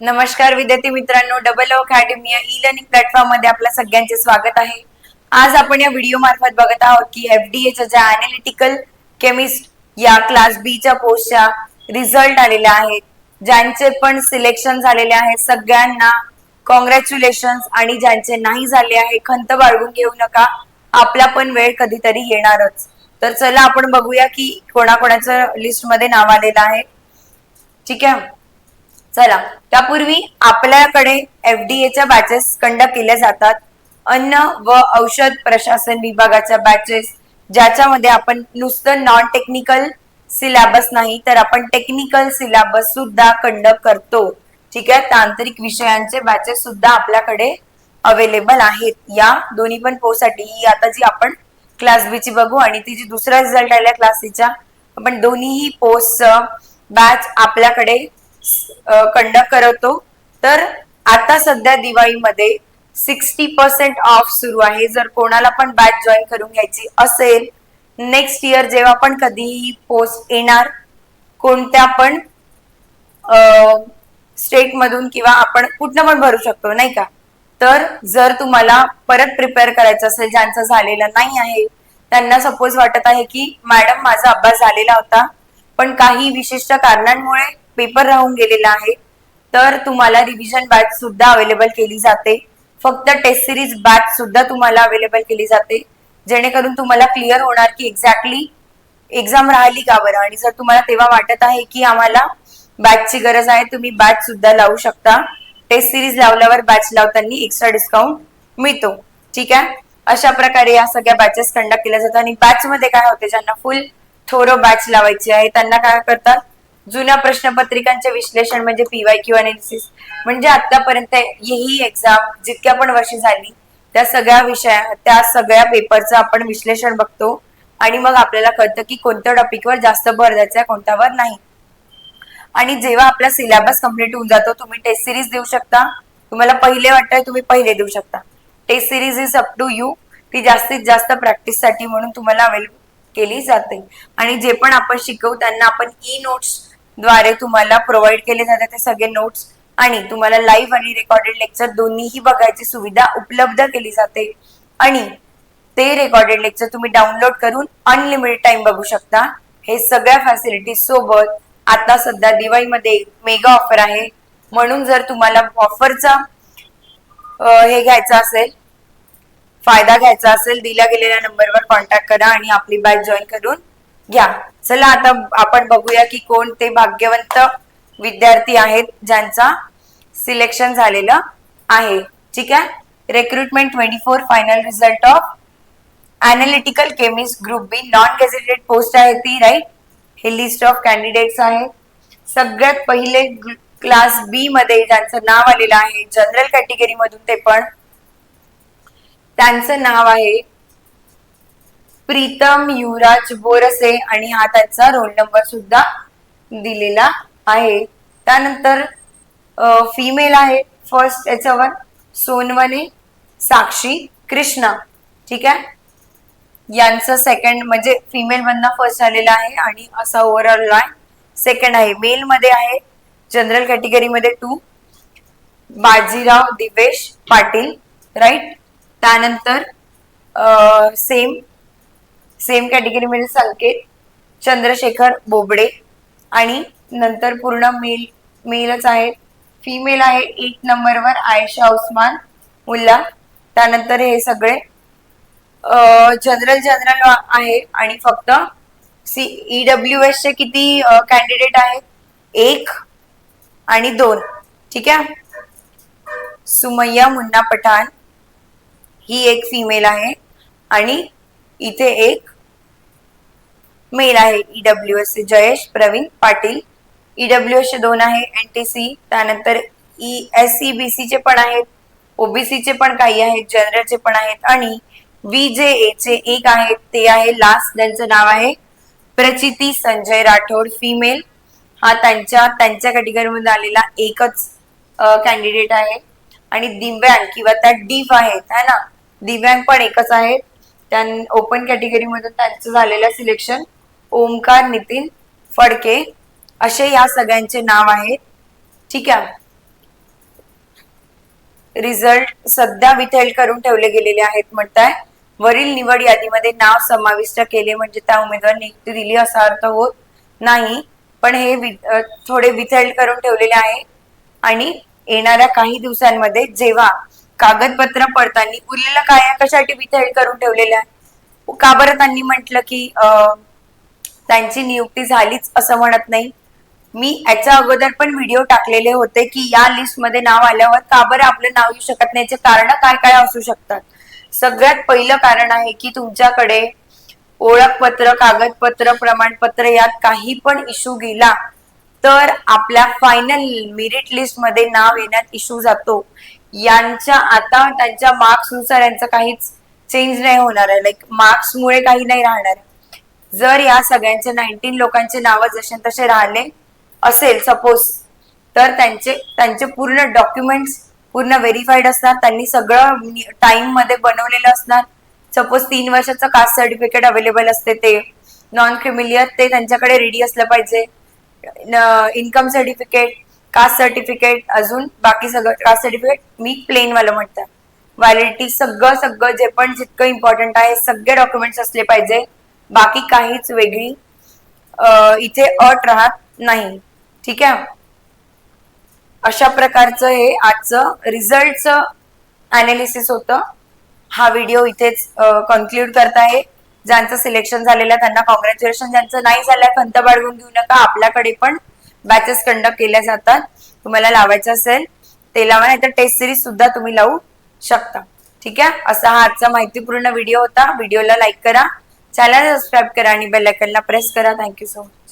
नमस्कार विद्यार्थी मित्रांनो डबल ओ अकॅडमी या ई लर्निंग प्लॅटफॉर्ममध्ये आपल्या सगळ्यांचे स्वागत आहे. आज आपण या व्हिडिओ मार्फत बघत आहोत की एफडीएच्या ज्या अनालिटिकल केमिस्ट या क्लास बी च्या पोस्टच्या रिझल्ट आलेल्या आहेत. ज्यांचे पण सिलेक्शन झालेले आहे सगळ्यांना कॉंग्रॅच्युलेशन आणि ज्यांचे नाही झाले आहे खंत बाळगून घेऊ नका. आपला पण वेळ कधीतरी येणारच. तर चला आपण बघूया की कोणाकोणाचं लिस्टमध्ये नाव आलेलं आहे. ठीक आहे? चला त्यापूर्वी आपल्याकडे एफडीएच्या बॅचेस कंडक्ट केल्या जातात. अन्न व औषध प्रशासन विभागाच्या बॅचेस ज्याच्यामध्ये आपण नुसतं नॉन टेक्निकल सिलेबस नाही तर आपण टेक्निकल सिलेबस सुद्धा कंडक्ट करतो. ठीक आहे? तांत्रिक विषयांचे बॅचेस सुद्धा आपल्याकडे अवेलेबल आहेत. या दोन्ही पण पोस्टसाठी ही आता जी आपण क्लास बी ची बघू आणि ती जी दुसरा रिझल्ट आला क्लास सीचा आपण दोन्हीही पोस्ट बॅच आपल्याकडे कंडक्ट करतो. तर आता सध्या दिवाळीमध्ये सिक्स्टी पर्सेंट ऑफ सुरू आहे. जर कोणाला पण बॅच जॉईन करून घ्यायची असेल नेक्स्ट इयर जेव्हा पण कधीही पोस्ट येणार कोणत्या पण स्टेट मधून किंवा आपण कुठनं पण भरू शकतो नाही का? तर जर तुम्हाला परत प्रिपेअर करायचं असेल ज्यांचं झालेलं नाही आहे त्यांना सपोज वाटत आहे की मॅडम माझा अभ्यास झालेला होता पण काही विशिष्ट कारणांमुळे पेपर राहून गेलेला आहे. तर तुम्हाला रिव्हिजन बॅच सुद्धा अवेलेबल केली जाते. फक्त टेस्ट सिरीज बॅच सुद्धा तुम्हाला अवेलेबल केली जाते. जेणेकरून तुम्हाला क्लिअर होणार की एक्झॅक्टली एक्झाम राहिली का बरं? आणि जर तुम्हाला तेव्हा वाटत आहे की आम्हाला बॅचची गरज आहे तुम्ही बॅच सुद्धा लावू शकता. टेस्ट सिरीज लावल्यावर बॅच लावताना एक्स्ट्रा डिस्काउंट मिळतो. ठीक आहे? अशा प्रकारे या सगळ्या बॅचेस कंडक्ट केल्या जातात. आणि बॅच मध्ये काय होते? ज्यांना फुल थोरो बॅच लावायची आहे त्यांना काय करतात? जुन्या प्रश्नपत्रिकांचे विश्लेषण म्हणजे पीवाय क्यू अनालिसिस म्हणजे आतापर्यंत ही एक्झाम जितक्या पण वर्षी झाली त्या सगळ्या विषया त्या सगळ्या पेपरचं आपण विश्लेषण बघतो. आणि मग आपल्याला कळतं की कोणत्या टॉपिकवर जास्त भर द्यायचा आहे कोणत्यावर नाही. आणि जेव्हा आपला सिलेबस कंप्लीट होऊन जातो तुम्ही टेस्ट सिरीज देऊ शकता. तुम्हाला पहिले वाटतंय तुम्ही पहिले देऊ शकता. Test series is up to you ती जास्तीत जास्त प्रॅक्टिससाठी म्हणून तुम्हाला अवेलेबल केली जाते. आणि जे पण आपण शिकवू त्यांना आपण ई नोट्स द्वारे तुम्हाला प्रोव्हाइड केले जाते ते सगळे नोट्स आणि तुम्हाला लाईव्ह आणि रेकॉर्डेड लेक्चर दोन्हीही बघायची सुविधा उपलब्ध केली जाते. आणि ते रेकॉर्डेड लेक्चर तुम्ही डाउनलोड करून अनलिमिटेड टाइम बघू शकता. हे सगळ्या फॅसिलिटीज सोबत आता सध्या दिवाळीमध्ये मेगा ऑफर आहे. म्हणून जर तुम्हाला ऑफरचा हे घ्यायचं असेल फायदा घ्यायचा असेल दिल्या गेलेल्या नंबरवर कॉन्टॅक्ट करा आणि आपली बॅच जॉईन करून घ्या. चला आता आपण बघूया की कोण ते भाग्यवंत विद्यार्थी आहेत ज्यांचा सिलेक्शन झालेलं आहे. ठीक आहे? Recruitment twenty four final result of analytical chemist group B non gazetted post आहे ती राईट हे लिस्ट ऑफ कॅन्डिडेट्स आहे. सगळ्यात पहिले क्लास बी मध्ये ज्यांचं नाव आलेलं आहे जनरल कॅटेगरी मधून ते पण. त्यांचं नाव आहे प्रीतम युवराज बोरसे आणि हा त्यांचा रोल नंबर सुद्धा दिलेला आहे. त्यानंतर फिमेल आहे. फर्स्ट याच्यावर सोनवणे साक्षी कृष्णा. ठीक आहे? यांचं सेकंड म्हणजे फिमेल मधनं फर्स्ट आलेला आहे आणि असा ओव्हरऑल आहे सेकंड आहे. मेल मध्ये आहे जनरल कॅटेगरी मध्ये टू बाजीराव दिवेश पाटील राईट त्यानंतर सेम सेम कॅटेगरीमध्ये संकेत चंद्रशेखर बोबडे आणि नंतर पूर्ण मेल मेलच आहे. फिमेल आहे एक नंबरवर आयशा उस्मान मुल्ला. त्यानंतर हे सगळे जनरल जनरल आहे आणि फक्त सी ईडब्ल्यू एस चे किती कॅन्डिडेट आहेत? एक आणि दोन. ठीक आहे? सुमय्या मुन्ना पठाण ही एक फिमेल आहे. आणि इथे एक मेल आहे E W S Jayesh Pravin Patil. E W S चे दोन आहे एन टी सी त्यानंतर E S C B C चे पण आहेत ओबीसी चे पण काही आहेत जनरलचे पण आहेत आणि व्ही चे एक आहेत ते आहे लास्ट त्यांचं नाव आहे प्रचिती संजय राठोड फिमेल हा त्यांच्या त्यांच्या कॅटेगरीमध्ये आलेला एकच कॅन्डिडेट आहे. आणि दिव्यांग किंवा त्या डीफ आहेत है ना? दिव्यांग पण एकच आहेत त्या ओपन कॅटेगरी मधून त्यांचं झालेलं सिलेक्शन ओमकार नितीन फडके असे या सगळ्यांचे नाव आहेत. ठीक आहे. रिझल्ट सध्या विथेल्ड करून ठेवले गेलेले आहेत म्हणताय. वरील निवड यादीमध्ये नाव समाविष्ट केले म्हणजे त्या उमेदवार नियुक्ती दिली असा अर्थ होत नाही. पण हे थोडे विथेल्ड करून ठेवलेले आहे. आणि येणाऱ्या काही दिवसांमध्ये जेव्हा कागदपत्र पडताना उरलेलं काय कशासाठी विथेल्ड करून ठेवलेलं आहे? का बरं त्यांनी म्हटलं की त्यांची नियुक्ती झालीच असं म्हणत नाही? मी याच्या अगोदर पण व्हिडिओ टाकलेले होते की या लिस्टमध्ये नाव आल्यावर का बरं आपलं नाव येऊ शकत नाही? याचे कारण काय काय असू शकतात? सगळ्यात पहिलं कारण आहे की तुमच्याकडे ओळखपत्र कागदपत्र प्रमाणपत्र यात काही पण इश्यू गेला तर आपल्या फायनल मेरिट लिस्टमध्ये नाव येण्यात इश्यू जातो. यांच्या आता त्यांच्या मार्क्सनुसार यांचं काहीच चेंज नाही होणार आहे. लाईक मार्क्स मुळे काही नाही राहणार. जर या सगळ्यांचे नाईन्टीन लोकांचे नावं जसे तसे राहिले असेल सपोज तर त्यांचे त्यांचे पूर्ण डॉक्युमेंट्स पूर्ण व्हेरीफाईड असणार. त्यांनी सगळं टाइममध्ये बनवलेलं असणार. सपोज तीन वर्षाचं कास्ट सर्टिफिकेट अवेलेबल असते ते. नॉन क्रिमिलियर ते त्यांच्याकडे रेडी असलं पाहिजे. इन्कम सर्टिफिकेट कास्ट सर्टिफिकेट अजून बाकी सगळं कास्ट सर्टिफिकेट मी प्लेन वालं म्हणतात व्हॅलिडिटी सगळं सगळं जे पण जितकं इम्पॉर्टंट आहे सगळे डॉक्युमेंट्स असले पाहिजे. बाकी काहीच वेगळी इथे अट राहत नाही. ठीक आहे? अशा प्रकारचं हे आजचं रिझल्टचं अनालिसिस होतं. हा व्हिडिओ इथेच कन्क्लूड करत आहे ज्यांचं सिलेक्शन झालेलं त्यांना कॉंग्रॅच्युलेशन ज्यांचं नाही झालं खंत बाळगून घेऊ नका. आपल्याकडे पण बॅचेस कंडक्ट केल्या जातात. तुम्हाला लावायचं असेल ते लावा नाही तर टेस्ट सिरीज सुद्धा तुम्ही लावू शकता. ठीक आहे? असा हा आजचा माहितीपूर्ण व्हिडिओ होता. व्हिडिओला लाईक करा. चॅनल सबस्क्राईब करा आणि बेल आयकनला प्रेस करा. Thank you so much